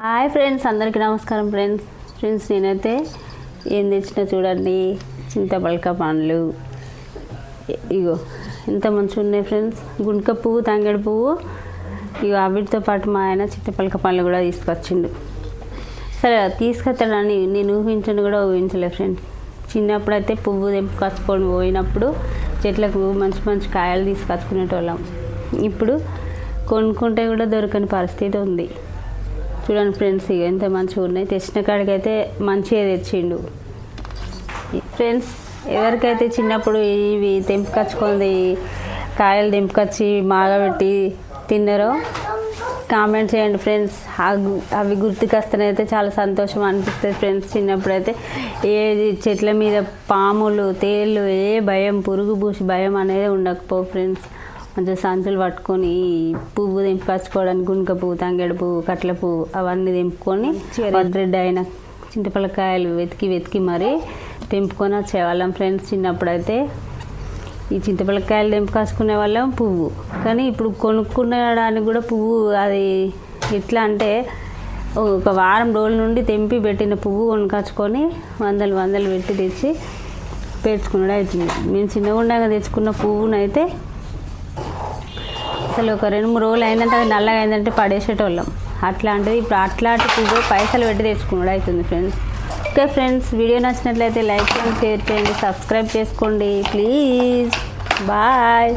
Hi friends అందరికీ నమస్కారం friends. Friends నేనైతే ఏం తెచ్చినా చూడండి చింతపలక పండ్లు. ఇగో ఎంత మంచిగా ఉన్నాయి ఫ్రెండ్స్. గుంటక పువ్వు తంగడి పువ్వు. ఇగో వాటితో పాటు మా ఆయన చింతపలక పండ్లు కూడా తీసుకొచ్చిండు. సరే తీసుకొస్తాడని నేను ఊహించను కూడా ఊహించలే ఫ్రెండ్స్. చిన్నప్పుడు అయితే పువ్వు తెంపుకొచ్చుకొని పోయినప్పుడు చెట్లకు మంచి మంచి కాయలు తీసుకొచ్చుకునేటోళ్ళం. ఇప్పుడు కొనుక్కుంటే కూడా దొరకని పరిస్థితి ఉంది. చూడండి ఫ్రెండ్స్ ఇక ఎంత మంచిగా ఉన్నాయి. తెచ్చిన కాడికైతే మంచిగా తెచ్చిండు. ఫ్రెండ్స్ ఎవరికైతే చిన్నప్పుడు ఇవి తెంపుకొచ్చుకుంది కాయలు తెంపుకొచ్చి మాగబెట్టి తిన్నారో కామెంట్ చేయండి ఫ్రెండ్స్. అవి గుర్తుకొస్తేనైతే చాలా సంతోషం అనిపిస్తుంది ఫ్రెండ్స్. చిన్నప్పుడు అయితే ఏది చెట్ల మీద పాములు తేళ్ళు ఏ భయం పురుగు పూసి భయం అనేది ఉండకపో ఫ్రెండ్స్. మంచిగా సంచులు పట్టుకొని పువ్వు తెంపుకొచ్చుకోవడానికి గుంక పువ్వు తంగేడు పువ్వు కట్ల పువ్వు అవన్నీ తెంపుకొని వద్రెడ్డి అయిన చింతపలకాయలు వెతికి వెతికి మరి తెంపుకొని వచ్చేవాళ్ళం. ఫ్రెండ్స్ చిన్నప్పుడు అయితే ఈ చింతపలకాయలు తెంపుకొచ్చుకునే వాళ్ళం పువ్వు. కానీ ఇప్పుడు కొనుక్కునడానికి కూడా పువ్వు అది ఎట్లా అంటే ఒక వారం రోజుల నుండి తెంపి పెట్టిన పువ్వు కొనుకొచ్చుకొని వందలు వందలు పెట్టి తెచ్చి పేర్చుకున్నాడు అవుతుంది మేము చిన్నగా ఉండగా తెచ్చుకున్న పువ్వునైతే అసలు ఒక రెండు మూడు రోజులు అయిందంటే అది నల్లగా అయిందంటే పడేసేటోళ్ళం. అట్లాంటిది ఇప్పుడు అట్లాంటి పువ్వు పైసలు పెట్టి తెచ్చుకున్నాడు అవుతుంది ఫ్రెండ్స్. ఓకే ఫ్రెండ్స్ వీడియో నచ్చినట్లయితే లైక్ చేయండి షేర్ చేయండి సబ్స్క్రైబ్ చేసుకోండి ప్లీజ్. బాయ్.